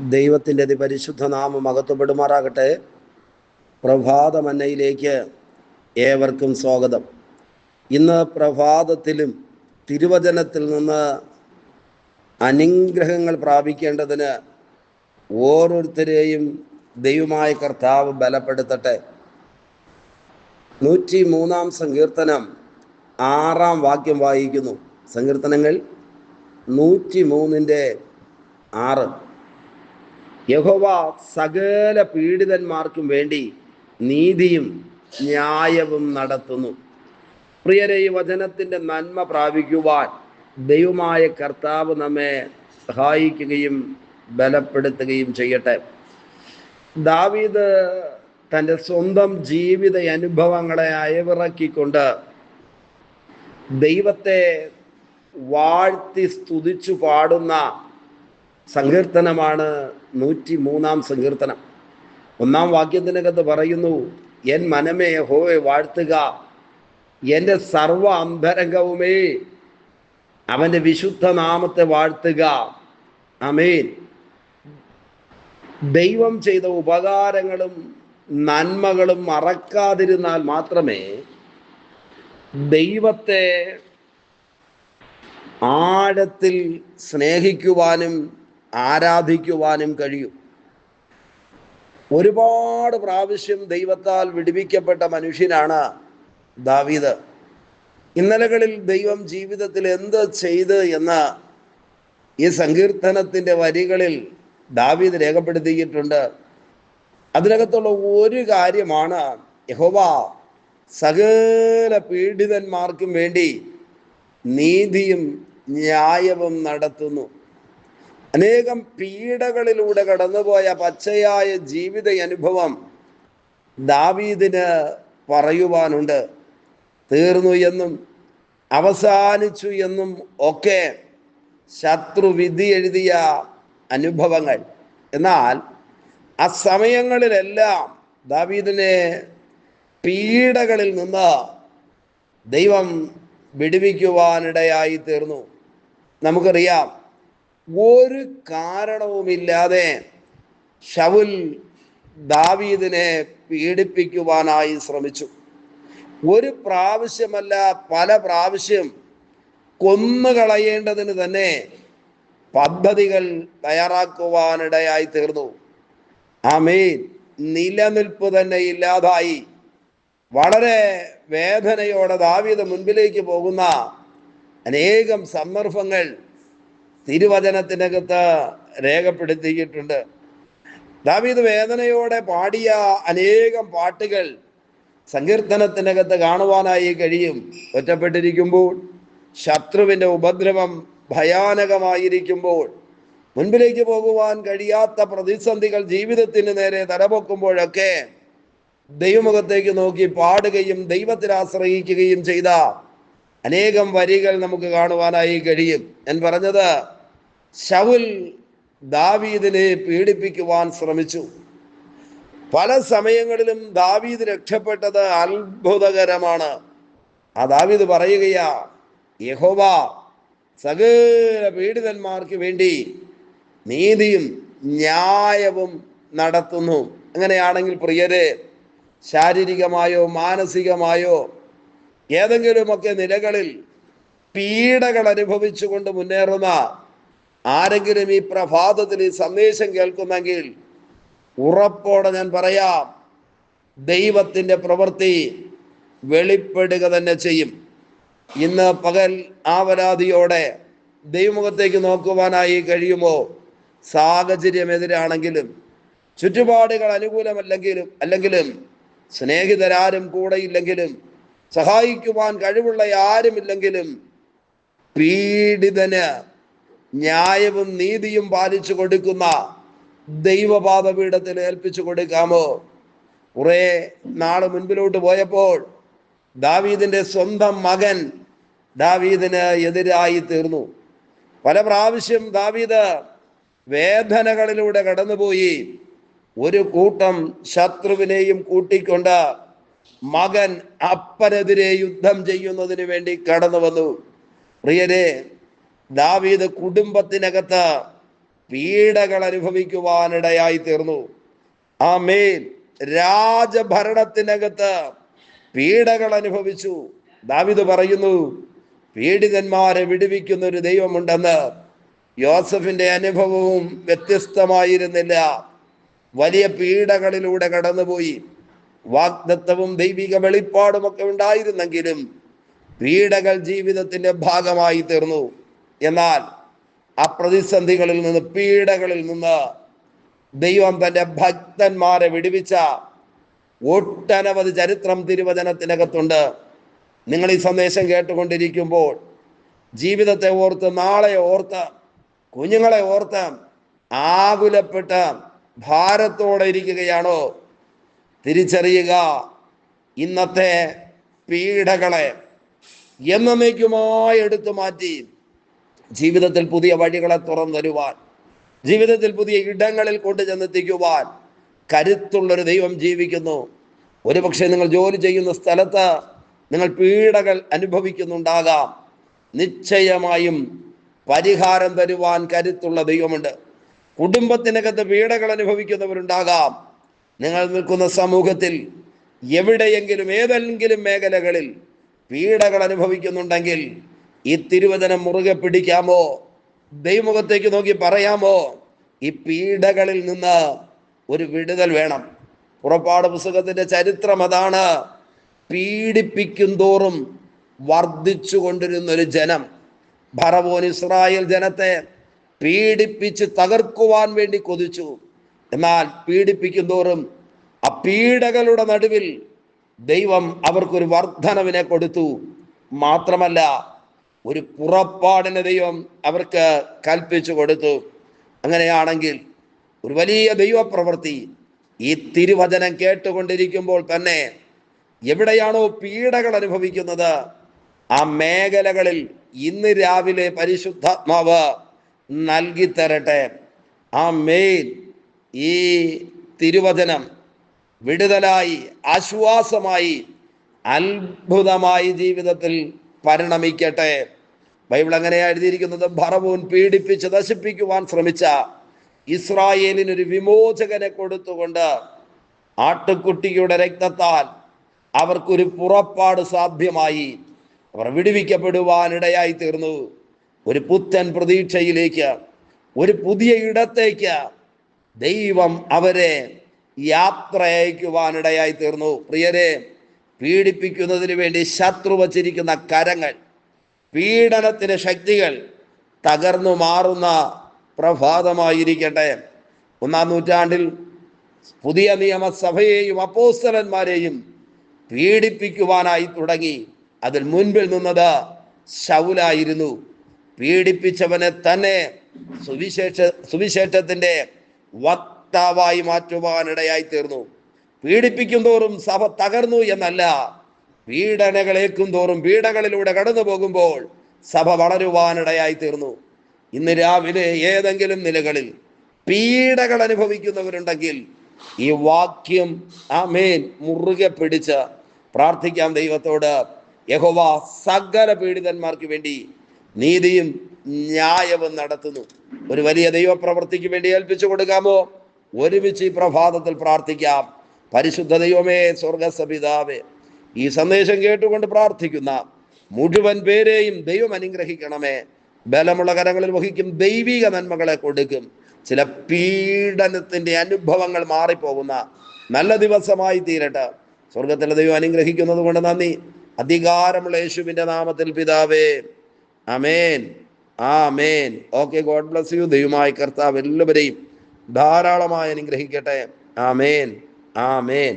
ദൈവത്തിന്റെ അതിപരിശുദ്ധ നാമം അകത്തുപെടുമാറാകട്ടെ പ്രഭാതമന്നയിലേക്ക് ഏവർക്കും സ്വാഗതം. ഇന്ന് പ്രഭാതത്തിലും തിരുവചനത്തിൽ നിന്ന് അനുഗ്രഹങ്ങൾ പ്രാപിക്കേണ്ടതിന് ഓരോരുത്തരെയും ദൈവമായ കർത്താവ് ബലപ്പെടുത്തട്ടെ. നൂറ്റി മൂന്നാം സങ്കീർത്തനം ആറാം വാക്യം വായിക്കുന്നു. സങ്കീർത്തനങ്ങൾ നൂറ്റി മൂന്നിന്റെ ആറ്. യഹോവ സകല പീഡിതന്മാർക്കും വേണ്ടി നീതിയും ന്യായവും നടത്തുന്നു. പ്രിയരെ ഈ വചനത്തിന്റെ നന്മ പ്രാപിക്കുവാൻ ദൈവമായ കർത്താവ് നമ്മെ സഹായിക്കുകയും ബലപ്പെടുത്തുകയും ചെയ്യട്ടെ. ദാവീദ് തന്റെ സ്വന്തം ജീവിത അനുഭവങ്ങളെ അയവിറക്കിക്കൊണ്ട് ദൈവത്തെ വാഴ്ത്തി സ്തുതിച്ചു പാടുന്ന സങ്കീർത്തനമാണ് നൂറ്റി മൂന്നാം സങ്കീർത്തനം. ഒന്നാം വാക്യത്തിനകത്ത് പറയുന്നു എൻ മനമേ ഹോയെ വാഴ്ത്തുക എന്റെ സർവ അന്തരംഗവുമേ അവന്റെ വിശുദ്ധ നാമത്തെ വാഴ്ത്തുക. അമേൻ ദൈവം ചെയ്ത ഉപകാരങ്ങളും നന്മകളും മറക്കാതിരുന്നാൽ മാത്രമേ ദൈവത്തെ ആഴത്തിൽ സ്നേഹിക്കുവാനും ആരാധിക്കുവാനും കഴിയും. ഒരുപാട് പ്രാവശ്യം ദൈവത്താൽ വിടിവിക്കപ്പെട്ട മനുഷ്യനാണ് ദാവീദ്. ഇന്നലകളിൽ ദൈവം ജീവിതത്തിൽ എന്ത് ചെയ്ത് എന്ന് ഈ സങ്കീർത്തനത്തിന്റെ വരികളിൽ ദാവീദ് രേഖപ്പെടുത്തിയിട്ടുണ്ട്. അതിനകത്തുള്ള ഒരു കാര്യമാണ് യഹോവ സകല പീഡിതന്മാർക്കും വേണ്ടി നീതിയും ന്യായവും നടത്തുന്നു. അനേകം പീഡകളിലൂടെ കടന്നുപോയ പച്ചയായ ജീവിത അനുഭവം ദാവീദിന് പറയുവാനുണ്ട്. തീർന്നു എന്നും അവസാനിച്ചു എന്നും ഒക്കെ ശത്രു വിധി എഴുതിയ അനുഭവങ്ങൾ. എന്നാൽ ആ സമയങ്ങളിലെല്ലാം ദാവീദിനെ പീഡകളിൽ നിന്ന് ദൈവം വിടുവിക്കുവാനിടയായി തീർന്നു. നമുക്കറിയാം ഒരു കാരണവുമില്ലാതെ ഷവുൽ ദാവീദിനെ പീഡിപ്പിക്കുവാനായി ശ്രമിച്ചു. ഒരു പ്രാവശ്യമല്ല പല പ്രാവശ്യം കൊന്നുകളയേണ്ടതിന് തന്നെ പദ്ധതികൾ തയ്യാറാക്കുവാനിടയായി തീർന്നു. ആമീൻ. നിലനിൽപ്പ് തന്നെ ഇല്ലാതായി. വളരെ വേദനയോടെ ദാവീദ് മുൻപിലേക്ക് പോകുന്ന അനേകം സന്ദർഭങ്ങൾ തിരുവചനത്തിനകത്ത് രേഖപ്പെടുത്തിയിട്ടുണ്ട്. ദാവീദ് വേദനയോടെ പാടിയ അനേകം പാട്ടുകൾ സങ്കീർത്തനത്തിനകത്ത് കാണുവാനായി കഴിയും. ഒറ്റപ്പെട്ടിരിക്കുമ്പോൾ ശത്രുവിന്റെ ഉപദ്രവം ഭയാനകമായിരിക്കുമ്പോൾ മുൻപിലേക്ക് പോകുവാൻ കഴിയാത്ത പ്രതിസന്ധികൾ ജീവിതത്തിന് നേരെ തലപൊക്കുമ്പോഴൊക്കെ ദൈവമുഖത്തേക്ക് നോക്കി പാടുകയും ദൈവത്തിൽ ആശ്രയിക്കുകയും ചെയ്ത അനേകം വരികൾ നമുക്ക് കാണുവാനായി കഴിയും. ഞാൻ പറഞ്ഞത് ഷവുൽ ദാവീദിനെ പീഡിപ്പിക്കുവാൻ ശ്രമിച്ചു. പല സമയങ്ങളിലും ദാവീദ് രക്ഷപ്പെട്ടത് അത്ഭുതകരമാണ്. ആ ദാവീദ് പറയുകയാ യഹോവ സകല പീഡിതന്മാർക്ക് വേണ്ടി നീതിയും ന്യായവും നടത്തുന്നു. അങ്ങനെയാണെങ്കിൽ പ്രിയരെ ശാരീരികമായോ മാനസികമായോ ഏതെങ്കിലുമൊക്കെ നിലകളിൽ പീഡകൾ അനുഭവിച്ചുകൊണ്ട് മുന്നേറുന്ന ആരെങ്കിലും ഈ പ്രഭാതത്തിൽ ഈ സന്ദേശം കേൾക്കുന്നെങ്കിൽ ഉറപ്പോടെ ഞാൻ പറയാം ദൈവത്തിന്റെ പ്രവൃത്തി വെളിപ്പെടുക തന്നെ ചെയ്യും. ഇന്ന് പകൽ ആവരാതിയോടെ ദൈവമുഖത്തേക്ക് നോക്കുവാനായി കഴിയുമോ? സാഹചര്യം എതിരാണെങ്കിലും ചുറ്റുപാടുകൾ അനുകൂലമല്ലെങ്കിലും അല്ലെങ്കിലും സ്നേഹിതരാരും കൂടെയില്ലെങ്കിലും സഹായിക്കുവാൻ കഴിവുള്ള ആരുമില്ലെങ്കിലും പീഡിതന് ന്യായവും നീതിയും പാലിച്ചു കൊടുക്കുന്ന ദൈവപാദപീഠത്തിൽ ഏൽപ്പിച്ചു കൊടുക്കാമോ? കുറെ നാൾ മുൻപിലോട്ട് പോയപ്പോൾ ദാവീദിന്റെ സ്വന്തം മകൻ ദാവീദിന് എതിരായി തീർന്നു. പല പ്രാവശ്യം ദാവീദ് വേദനകളിലൂടെ കടന്നുപോയി. ഒരു കൂട്ടം ശത്രുവിനെയും കൂട്ടിക്കൊണ്ട് മകൻ അപ്പനെതിരെ യുദ്ധം ചെയ്യുന്നതിന് വേണ്ടി കടന്നു വന്നു. പ്രിയരെ ദാവീദ് കുടുംബത്തിനകത്ത് പീഡകൾ അനുഭവിക്കുവാനിടയായി തീർന്നു. ആ മേൽ രാജഭരണത്തിനകത്ത് പീഡകൾ അനുഭവിച്ചു. ദാവിദ് പറയുന്നു പീഡിതന്മാരെ വിടുവിക്കുന്ന ഒരു ദൈവമുണ്ടെന്ന്. യോസഫിന്റെ അനുഭവവും വ്യത്യസ്തമായിരുന്നില്ല. വലിയ പീഡകളിലൂടെ കടന്നുപോയി. വാഗ്ദത്തവും ദൈവിക വെളിപ്പാടുമൊക്കെ ഉണ്ടായിരുന്നെങ്കിലും പീഡകൾ ജീവിതത്തിന്റെ ഭാഗമായി തീർന്നു. എന്നാൽ ആ പ്രതിസന്ധികളിൽ നിന്ന് പീഡകളിൽ നിന്ന് ദൈവം തന്റെ ഭക്തന്മാരെ വിടുവിച്ച ഒട്ടനവധി ചരിത്രം തിരുവചനത്തിനകത്തുണ്ട്. നിങ്ങൾ ഈ സന്ദേശം കേട്ടുകൊണ്ടിരിക്കുമ്പോൾ ജീവിതത്തെ ഓർത്ത് നാളെ ഓർത്ത് കുഞ്ഞുങ്ങളെ ഓർത്ത് ആകുലപ്പെട്ട് ഭാരത്തോടെ ഇരിക്കുകയാണോ? തിരിച്ചറിയുക ഇന്നത്തെ പീഡകളെ എന്നേക്കുമായി എടുത്തു മാറ്റി ജീവിതത്തിൽ പുതിയ വഴികളെ തുറന്നു തരുവാൻ ജീവിതത്തിൽ പുതിയ ഇടങ്ങളിൽ കൊണ്ടു ചെന്നെത്തിക്കുവാൻ കരുത്തുള്ളൊരു ദൈവം ജീവിക്കുന്നു. ഒരുപക്ഷെ നിങ്ങൾ ജോലി ചെയ്യുന്ന സ്ഥലത്ത് നിങ്ങൾ പീഡകൾ അനുഭവിക്കുന്നുണ്ടാകാം. നിശ്ചയമായും പരിഹാരം തരുവാൻ കരുത്തുള്ള ദൈവമുണ്ട്. കുടുംബത്തിനകത്ത് പീഡകൾ അനുഭവിക്കുന്നവരുണ്ടാകാം. നിങ്ങൾ നിൽക്കുന്ന സമൂഹത്തിൽ എവിടെയെങ്കിലും ഏതെങ്കിലും മേഖലകളിൽ പീഡകൾ അനുഭവിക്കുന്നുണ്ടെങ്കിൽ ഈ തിരുവചനം മുറുകെ പിടിക്കാമോ? ദൈവമുഖത്തേക്ക് നോക്കി പറയാമോ? ഈ പീഡകളിൽ നിന്ന് ഒരു വിടുതൽ വേണം. പുറപ്പാട് പുസ്തകത്തിന്റെ ചരിത്രം അതാണ്. പീഡിപ്പിക്കും തോറും വർദ്ധിച്ചു കൊണ്ടിരുന്ന ഒരു ജനം ഭറവോൻ ഇസ്രായേൽ ജനത്തെ പീഡിപ്പിച്ച് തകർക്കുവാൻ വേണ്ടി കൊതിച്ചു. എന്നാൽ പീഡിപ്പിക്കും തോറും ആ പീഡകളുടെ നടുവിൽ ദൈവം അവർക്കൊരു വർധനവിനെ കൊടുത്തു. മാത്രമല്ല ഒരു പുറപ്പാടിന് ദൈവം അവർക്ക് കൽപ്പിച്ചു കൊടുത്തു. അങ്ങനെയാണെങ്കിൽ ഒരു വലിയ ദൈവപ്രവൃത്തി ഈ തിരുവചനം കേട്ടുകൊണ്ടിരിക്കുമ്പോൾ തന്നെ എവിടെയാണോ പീഡകൾ അനുഭവിക്കുന്നത് ആ മേഖലകളിൽ ഇന്ന് രാവിലെ പരിശുദ്ധാത്മാവ് നൽകി തരട്ടെ ആ മേൽ ഈ തിരുവചനം വിടുതലായി ആശ്വാസമായി അത്ഭുതമായി ജീവിതത്തിൽ പരിണമിക്കട്ടെ. ബൈബിൾ അങ്ങനെയാ എഴുതിയിരിക്കുന്നത് ഭറവൂൻ പീഡിപ്പിച്ച് നശിപ്പിക്കുവാൻ ശ്രമിച്ച ഇസ്രായേലിന് ഒരു വിമോചകനെ കൊടുത്തുകൊണ്ട് ആട്ടുകുട്ടിയുടെ രക്തത്താൽ അവർക്കൊരു പുറപ്പാട് സാധ്യമായി. അവർ വിടുവിക്കപ്പെടുവാനിടയായി തീർന്നു ഒരു പുത്തൻ പ്രതീക്ഷയിലേക്ക് ഒരു പുതിയ ഇടത്തേക്ക് ദൈവം അവരെ യാത്ര അയക്കുവാനിടയായി തീർന്നു പ്രിയരെ പീഡിപ്പിക്കുന്നതിന് വേണ്ടി ശത്രു വച്ചിരിക്കുന്ന കരങ്ങൾ പീഡനത്തിന് ശക്തികൾ തകർന്നു മാറുന്ന പ്രഭാതമായിരിക്കട്ടെ. ഒന്നാം നൂറ്റാണ്ടിൽ പുതിയ നിയമസഭയെയും അപ്പോസ്തലന്മാരെയും പീഡിപ്പിക്കുവാനായി തുടങ്ങി. അതിൽ മുൻപിൽ നിന്നത് ശൗലായിരുന്നു. പീഡിപ്പിച്ചവനെ തന്നെ സുവിശേഷ സുവിശേഷത്തിന്റെ വക്താവായി മാറ്റുവാനിടയായി തീർന്നു. പീഡിപ്പിക്കും തോറും സഭ തകർന്നു എന്നല്ല. പീഡനകളേക്കും തോറും പീഡകളിലൂടെ കടന്നു പോകുമ്പോൾ സഭ വളരുവാനിടയായി തീർന്നു. ഇന്ന് രാവിലെ ഏതെങ്കിലും നിലകളിൽ പീഡകൾ അനുഭവിക്കുന്നവരുണ്ടെങ്കിൽ ഈ വാക്യം ആ മേൻ മുറുകെ പിടിച്ച് പ്രാർത്ഥിക്കാം ദൈവത്തോട്. യഹോവ സകല പീഡിതന്മാർക്ക് വേണ്ടി നീതിയും ന്യായവും നടത്തുന്നു. ഒരു വലിയ ദൈവപ്രവൃത്തിക്ക് വേണ്ടി ഏൽപ്പിച്ചു കൊടുക്കാമോ? ഒരുമിച്ച് ഈ പ്രഭാതത്തിൽ പ്രാർത്ഥിക്കാം. പരിശുദ്ധ ദൈവമേ സ്വർഗസപിതാവേ ഈ സന്ദേശം കേട്ടുകൊണ്ട് പ്രാർത്ഥിക്കുന്ന മുഴുവൻ പേരെയും ദൈവം അനുഗ്രഹിക്കണമേ. ബലമുള്ള കരങ്ങളിൽ വഹിക്കും ദൈവിക നന്മകളെ കൊടുക്കും. ചില പീഡനത്തിന്റെ അനുഭവങ്ങൾ മാറിപ്പോകുന്ന നല്ല ദിവസമായി തീരട്ടെ. സ്വർഗത്തിലെ ദൈവം അനുഗ്രഹിക്കുന്നത് കൊണ്ട് നന്ദി. അധികാരമുള്ള യേശുവിന്റെ നാമത്തിൽ പിതാവേ. അമേൻ ആ ആമേൻ. Okay god bless you. ദൈവമായി കർത്താവ് എല്ലാവരെയും ധാരാളമായി അനുഗ്രഹിക്കട്ടെ. ആമേൻ. ആമേൻ